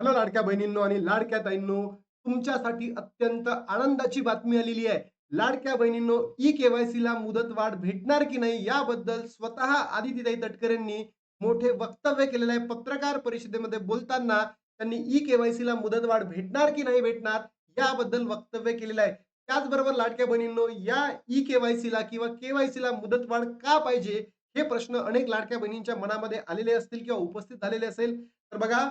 Hello लाडक्या बहिणींनो आणि लाडक्या ताईंनो तुमच्यासाठी अत्यंत आनंदाची बातमी आलेली आहे. लाडक्या बहिणींनो ई केवायसी ला मुदतवाढ भेटणार की नाही याबद्दल स्वतः आदितीताई तटकरेंनी मोठे वक्तव्य केलेलं आहे. पत्रकार परिषदेमध्ये बोलताना त्यांनी ई केवायसी ला मुदतवाढ भेटणार की नाही भेटणार याबद्दल वक्तव्य केलेलं आहे. त्याचबरोबर लाडक्या बहिणींनो या ई केवायसी ला किंवा केवायसी ला मुदतवाढ का पाहिजे हे प्रश्न अनेक लाडक्या बहिणींच्या मनामध्ये आलेले असतील किंवा उपस्थित झालेले असेल. तर बघा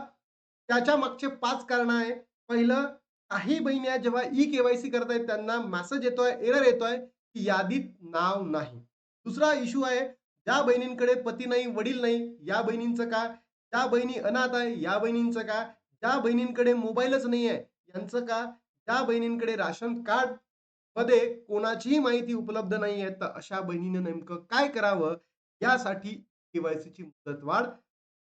त्याच्या मागचे पाच कारण आहे. पहिलं काही बहिण्या जेव्हा ई केवायसी करतायत त्यांना मेसेज येतोय एरर येतोय की यादीत नाव नाही. दुसरा इश्यू आहे ज्या बहिणींकडे पती नाही वडील नाही या बहिणींचं का? ज्या बहिणी अनाथ आहे या बहिणींचं का? ज्या बहिणींकडे मोबाईलच नाही आहे यांचं का? ज्या बहिणींकडे राशन कार्डमध्ये कोणाचीही माहिती उपलब्ध नाही आहे तर अशा बहिणीने नेमकं काय करावं? यासाठी केवायसीची मुदतवाढ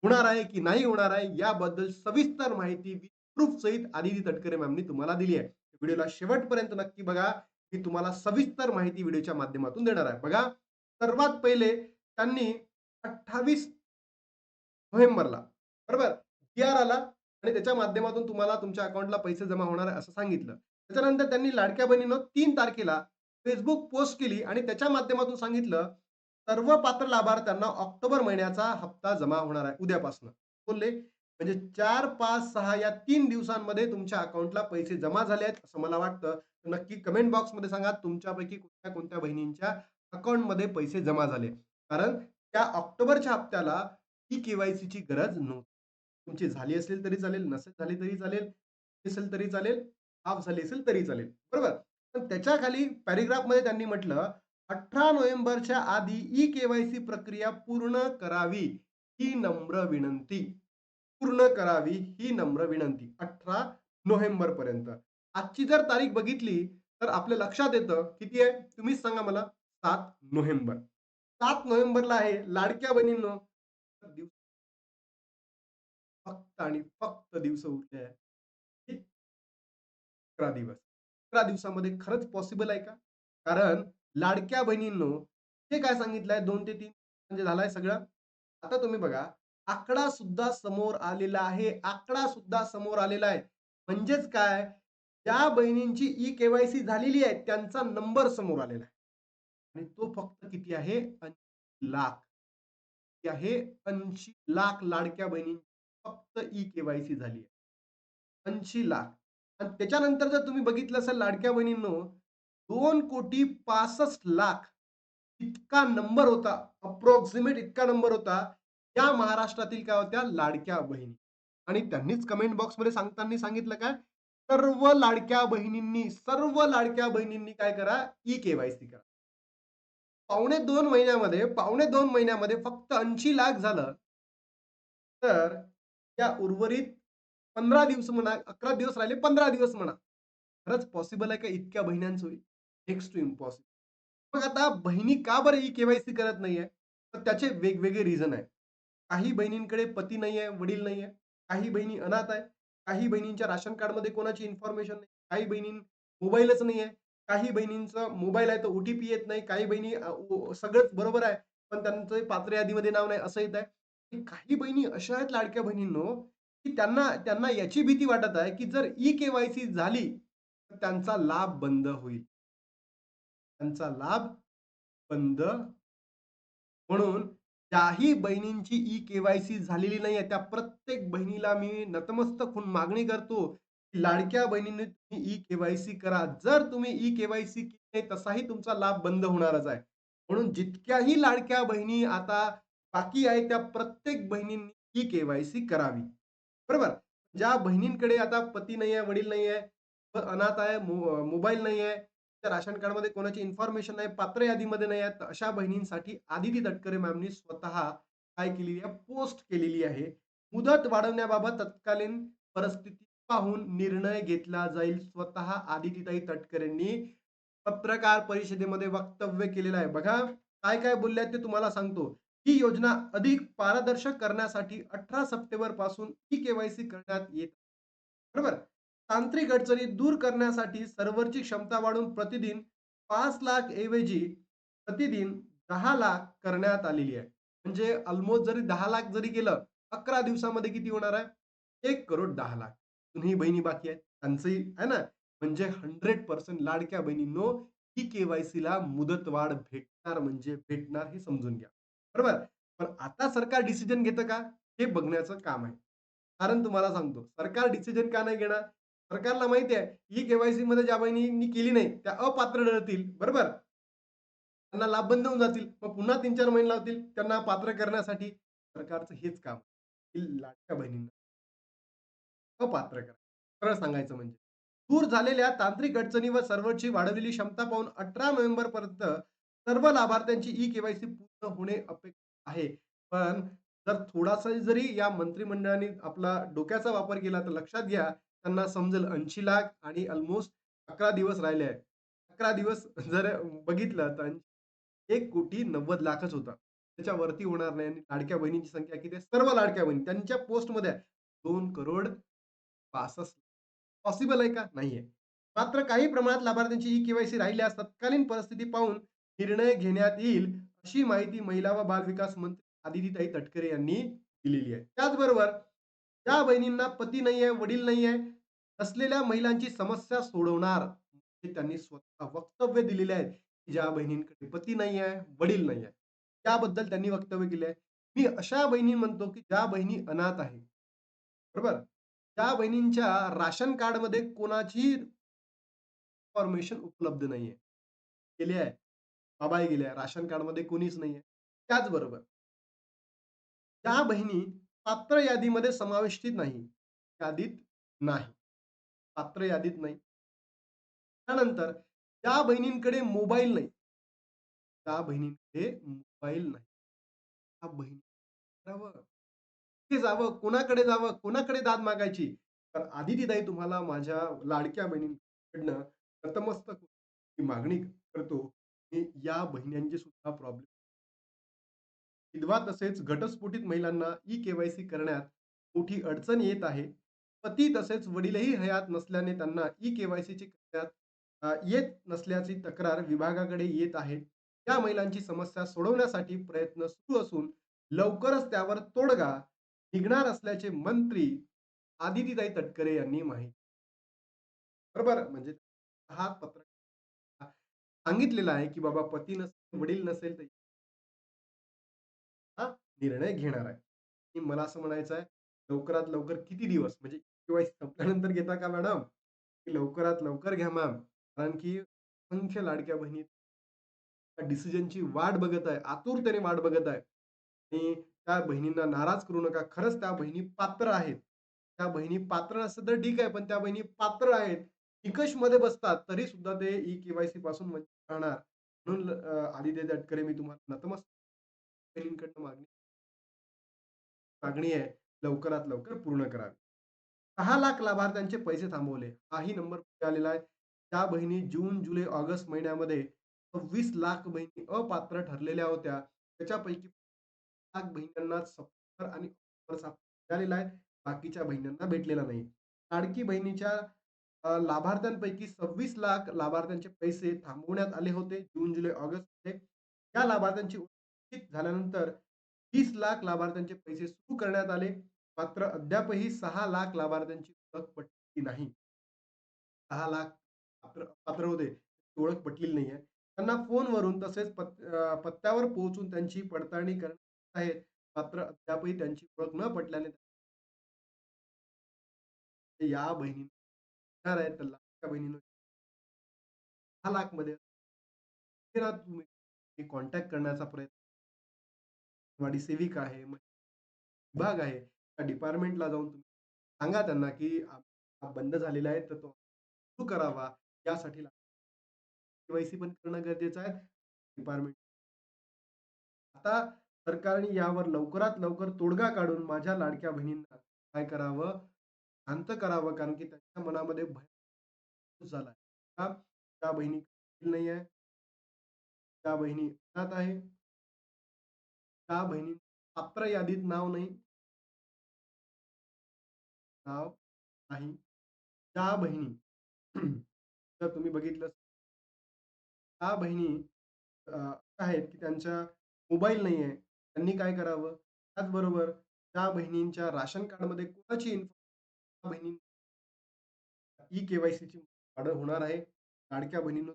होणार आहे की नाही होणार आहे याबद्दल सविस्तर माहिती प्रूफ सहित आदिती तटकरे मॅमनी तुम्हाला दिली आहे. व्हिडिओला शेवटपर्यंत नक्की बघा. मी तुम्हाला सविस्तर माहिती व्हिडिओच्या माध्यमातून देणार आहे. बघा सर्वात पहिले त्यांनी अठ्ठावीस नोव्हेंबरला बरोबर? जी आर आला आणि त्याच्या माध्यमातून तुम्हाला तुमच्या अकाउंटला पैसे जमा होणार आहे असं सांगितलं. त्याच्यानंतर त्यांनी लाडक्या बहिणीनं तीन तारखेला फेसबुक पोस्ट केली आणि त्याच्या माध्यमातून सांगितलं सर्व पात्र लाभार्थ्यांना ऑक्टोबर महिन्याचा हप्ता जमा होणार आहे. उद्यापासून. बोलले म्हणजे चार पाच सहा या तीन दिवसांमध्ये तुमच्या अकाउंटला पैसे जमा झाले आहेत असं मला वाटतं. नक्की कमेंट बॉक्समध्ये सांगा तुमच्यापैकी कोणत्या कोणत्या बहिणींच्या अकाउंटमध्ये पैसे जमा झाले. कारण त्या ऑक्टोबरच्या हप्त्याला ही केवायसीची गरज नव्हती. तुमची झाली असेल तरी चालेल नसेल झाली तरी चालेल असेल तरी चालेल हाफ झाली असेल तरी चालेल. बरोबर? पण त्याच्याखाली पॅरेग्राफमध्ये त्यांनी म्हटलं अठरा नोव्हेंबरच्या आधी ई केवायसी प्रक्रिया पूर्ण करावी ही नम्र विनंती. पूर्ण करावी ही नम्र विनंती. अठरा नोव्हेंबर पर्यंत. आजची जर तारीख बघितली तर आपल्या लक्षात येतं. किती आहे? तुम्हीच सांगा मला. सात नोव्हेंबर. सात नोव्हेंबरला आहे. लाडक्या बहिणींनो फक्त आणि फक्त दिवस उरले आहे अकरा दिवस. अकरा दिवसामध्ये खरंच पॉसिबल आहे का? कारण लाडक्या बहिणींनो हे काय सांगितलंय? दोन ते तीन म्हणजे झालाय सगळं. आता तुम्ही बघा आकडा सुद्धा समोर आलेला आहे. आकडा सुद्धा समोर आलेला आहे. म्हणजेच काय? ज्या बहिणींची ई केवायसी झालेली आहे त्यांचा नंबर समोर आलेला आहे. आणि तो फक्त किती आहे? 80 लाख. किती आहे? ऐंशी लाख लाडक्या बहिणींची फक्त ई केवायसी झाली आहे. ऐंशी लाख. आणि त्याच्यानंतर जर तुम्ही बघितलं असेल लाडक्या बहिणींनो दोन कोटी पासष्ट लाख इतका नंबर होता अप्रॉक्सिमेट इतका नंबर होता या महाराष्ट्रातील काय होत्या लाडक्या बहिणी. आणि त्यांनीच कमेंट बॉक्समध्ये सांगताना सांगितलं काय सर्व लाडक्या बहिणींनी सर्व लाडक्या बहिणींनी काय करा ई केवायसी करा. पावणे दोन महिन्यामध्ये पावणे दोन महिन्यामध्ये फक्त ऐंशी लाख झालं. तर या उर्वरित पंधरा दिवस म्हणा अकरा दिवस राहिले पंधरा दिवस म्हणा. खरंच पॉसिबल आहे का इतक्या बहिण्यांचं होईल? नेक्स्ट टू इम्पॉसिबल मग आता बहिणी का बरं ही केवायसी करत नाहीये? तर त्याचे वेगवेगळे रिझन आहे काही बहिणींकडे पती नाही आहे वडील नाही आहे काही बहिणी अनाथ आहे काही बहिणींच्या राशन कार्डमध्ये कोणाची इन्फॉर्मेशन नाही काही बहिणी मोबाईलच नाही आहे काही बहिणींचं मोबाईल आहे तर ओटीपी येत नाही काही बहिणी सगळंच बरोबर आहे पण त्यांचं पात्र यादीमध्ये नाव नाही असं येत आहे. काही बहिणी अशा आहेत लाडक्या बहिणींनो की त्यांना त्यांना याची भीती वाटत आहे की जर ई केवायसी झाली तर त्यांचा लाभ बंद होईल. त्यांचा लाभ बंद. म्हणून ज्याही बहिणींची ई केवायसी झालेली नाहीये. त्या प्रत्येक बहिणीला मी नतमस्तक होऊन मागणी करतो की लाडक्या बहिणींनी तुम्ही ई केवायसी करा. जर तुम्ही ई केवायसी केली नाही तसाही तुमचा लाभ बंद होणारच आहे. म्हणून जितक्याही लाडक्या बहिणी आता बाकी आहे त्या प्रत्येक बहिणींनी ई केवायसी करावी. बरोबर? ज्या बहिणींकडे आता पती नाही आहे वडील नाही आहे अनाथ आहे मोबाईल नाही आहे राशन कार्डमध्ये कोणाची इन्फॉर्मेशन नाही पात्र यादीमध्ये नाही आहे अशा बहिणींसाठी आदिती तटकरे मॅमनी स्वतः काय केलेली आहे पोस्ट केलेली आहे. मुदत वाढवण्याबाबत तत्कालीन परिस्थिती पाहून निर्णय घेतला जाईल स्वतः आदितीताई तटकरेंनी पत्रकार परिषदेमध्ये वक्तव्य केलेलं आहे. बघा काय काय बोलले ते तुम्हाला सांगतो. ही योजना अधिक पारदर्शक करण्यासाठी अठरा सप्टेंबरपासून ई केवायसी करण्यात येत बरोबर? तांत्रिक अडचणी दूर करण्यासाठी सर्व्हरची क्षमता वाढवून प्रतिदिन पाच लाख ऐवजी प्रतिदिन दहा लाख करण्यात आलेली आहे म्हणजे ऑलमोस्ट जरी दहा लाख जरी केलं अकरा दिवसामध्ये किती होणार आहे एक करोड दहा लाख तुम्ही बहिणी बाकी आहेत. त्यांचंही आहे ना, म्हणजे 100% लाडक्या बहिणींनो, ही केवायसी ला मुदत मुदतवाढ भेटणार म्हणजे भेटणार हे समजून घ्या. बरोबर? पण आता सरकार डिसिजन घेतं का? हे बघण्याचं काम आहे. कारण तुम्हाला सांगतो, सरकार डिसिजन का नाही घेणार? सरकारला माहिती आहे, ही केवायसी मध्ये ज्या बहिणींनी केली नाही, त्या अपात्र ठरतील. बरोबर? त्यांना लाभ बंद होऊन जातील. मग पुन्हा 3-4 महिने लावतील त्यांना पात्र करण्यासाठी. सरकारचं हेच काम, लाडक्या बहिणींना अपात्र करा. सरळ सांगायचं म्हणजे. दूर झालेल्या तांत्रिक अडचणी व सर्व्हरची वाढवलेली क्षमता पाहून अठरा नोव्हेंबर पर्यंत सर्व लाभार्थ्यांची ई केवायसी पूर्ण होणे अपेक्षित आहे. पण जर थोडासा जरी या मंत्रिमंडळाने आपला डोक्याचा वापर केला, तर लक्षात घ्या त्यांना समजेल 80 लाख आणि अल्मोस्ट 11 दिवस राहिले आहेत. 11 दिवस जर बघितलं तर एक कोटी नव्वद लाखच होता. त्याच्यावरती होणार नाही आणि लाडक्या बहिणींची संख्या किती सर्व लाडक्या बहिणी त्यांच्या पोस्टमध्ये आहे. 2,65,00,000 पॉसिबल आहे का? नाहीये. मात्र काही प्रमाणात लाभार्थ्यांची ई केवायसी राहिल्यास तत्कालीन परिस्थिती पाहून निर्णय घेण्यात येईल, अशी माहिती महिला व बाल विकास मंत्री आदितीताई तटकरे यांनी दिलेली आहे. त्याचबरोबर ज्या बहिणींना पती नाहीये, वडील नाहीये, असलेल्या महिलांची समस्या सोडवणार, हे त्यांनी स्वतः वक्तव्य दिलेले आहेत. ज्या बहिणींकडे पती नाहीये, वडील नाहीये. त्याबद्दल त्यांनी वक्तव्य केले आहे. मी अशा बहिणी म्हणतो, की ज्या बहिणी अनाथ आहे बरोबर? त्या बहिणींच्या राशन कार्डमध्ये कोणाचीही इन्फॉर्मेशन उपलब्ध नाहीये. गेले आहे. बाबाई गेले आहे. राशन कार्डमध्ये कोणीच नाहीये. त्याचबरोबर ज्या बहिणी पात्र यादीमध्ये समाविष्टीत नाही, यादीत नाही. पात्र यादीत नाही. त्यानंतर ज्या बहिणींकडे मोबाईल नाही. त्या बहिणींकडे मोबाईल नाही. त्या बहिणी जावं? कोणाकडे जावं? कोणाकडे दाद मागायची? तर आदितीताई तुम्हाला माझ्या लाडक्या बहिणींकडनं नतमस्तक मागणी करतो, या बहिण्यांचे सुद्धा प्रॉब्लेम विधवा तसेच घटस्फोटित महिलांना ई केवायसी करण्यात मोठी अडचण येत आहे. पती तसेच वडीलही हयात नसल्याने त्यांना ई केवायसीची करण्यात येत नसल्याची तक्रार विभागाकडे येत आहे. या महिलांची समस्या सोडवण्यासाठी प्रयत्न सुरू असून लवकरच त्यावर तोडगा निघणार असल्याचे मंत्री आदितीताई तटकरे यांनी माहिती बरोबर म्हणजे हा पत्र सांगितलेला आहे, की बाबा पती नसेल, वडील नसेल तर निर्णय घेणार आहे. की मला असं म्हणायचं आहे, लवकरात लवकर किती दिवस म्हणजे के.वाय.सी संपल्यानंतर घेता का मॅडम? की लवकरात लवकर घ्या मॅम. कारण की असंख्य लाडक्या बहिणी त्या डिसिजनची वाट बघत आहे, आतुरतेने वाट बघत आहे. आणि त्या बहिणींना नाराज करू नका. खरंच त्या बहिणी पात्र आहेत. त्या बहिणी पात्र नसतील तर ठीक आहे, पण त्या बहिणी पात्र आहेत. निकषमध्ये बसतात, तरी सुद्धा ते ई केवायसी पासून वंचित राहणार. म्हणून अ, आदित्य तटकरे मी तुम्हाला नतमस्तक बहिणींकडनं मागणी मागणी आहे, लवकरात लवकर पूर्ण करावी. सहा लाख लाभार्थ्यांचे पैसे थांबवले. हाही नंबर आलेला आहे. त्या बहिणी जून, जुलै, ऑगस्ट महिन्यामध्ये सव्वीस लाख बहिणी अपात्र ठरलेल्या होत्या. त्याच्यापैकी लाख बहिणींना सप्टेंबर आणि ऑक्टोबरचा मिळालेला आहे. बाकीच्या बहिणींना भेटलेला नाही. लाडकी बहिणीच्या लाभार्थ्यांपैकी सव्वीस लाख लाभार्थ्यांचे पैसे थांबवण्यात आले होते जून, जुलै, ऑगस्टमध्ये या लाभार्थ्यांची झाल्यानंतर वीस लाख लाभार्थ्यांचे पैसे सुरू करण्यात आले. मात्र अद्यापही सहा लाख लाभार्थ्यांची ओळख पटली नाही. सहा लाख पात्र होते. ओळख पटलेली नाहीये. त्यांना फोनवरून तसेच पत पत्त्यावर पोहोचून त्यांची पडताळणी करत आहे मात्र अद्यापही त्यांची ओळख न पटल्याने या बहिणी येणार आहेत तर बहिणीनं बहिणींनो 6,00,000 मध्ये कॉन्टॅक्ट करण्याचा प्रयत्न वाडी सेविका आहे, विभाग आहे. त्या डिपार्टमेंटला जाऊन तुम्ही सांगा त्यांना, की हा बंद झालेला आहे, तर तो सुरू करावा. यासाठी के-वाय-सी पण करणं गरजेचं आहे. डिपार्टमेंट आता सरकारने यावर लवकरात लवकर तोडगा काढून माझ्या लाडक्या बहिणींना काय करावं, शांत करावं. कारण की त्यांच्या मनामध्ये भय झालाय. का? त्या बहिणी नाही आहे. त्या बहिणी अनाथ आहे. का बहिणी पात्र यादीत नाव नाही. नाव नाही. त्या बहिणी जर तुम्ही बघितलं त्या बहिणी अ, आहेत की त्यांच्या मोबाईल नाही आहे. त्यांनी काय करावं? त्याचबरोबर त्या बहिणींच्या राशन कार्डमध्ये कोणाची इन्फॉर्मेशन बहिणी ई केवायसीची ऑर्डर होणार आहे. लाडक्या बहिणींनो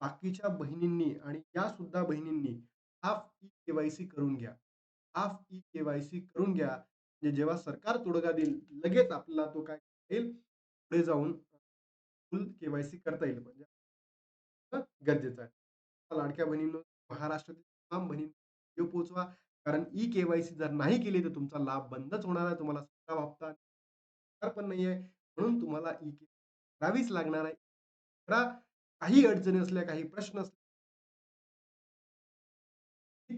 बाकीच्या बहिणींनी आणि या सुद्धा बहिणींनी हाफ ई केवायसी करून घ्या. हाफ ई केवायसी करून घ्या. म्हणजे जेव्हा सरकार तोडगा देईल, लगेच आपल्याला तो काय येईल पुढे जाऊन फुल केवायसी करता येईल. म्हणजे गरजेचं आहे. लाडक्या बहिणींनो, महाराष्ट्रातील तमाम बहिणी पोहोचवा. कारण ई केवायसी जर नाही केली, तर तुमचा लाभ बंदच होणार आहे. तुम्हाला सुद्धा हप्ता पण नाहीये. म्हणून तुम्हाला ई करावीच लागणार आहे. करा. काही अडचणी असल्या, काही प्रश्न असले मी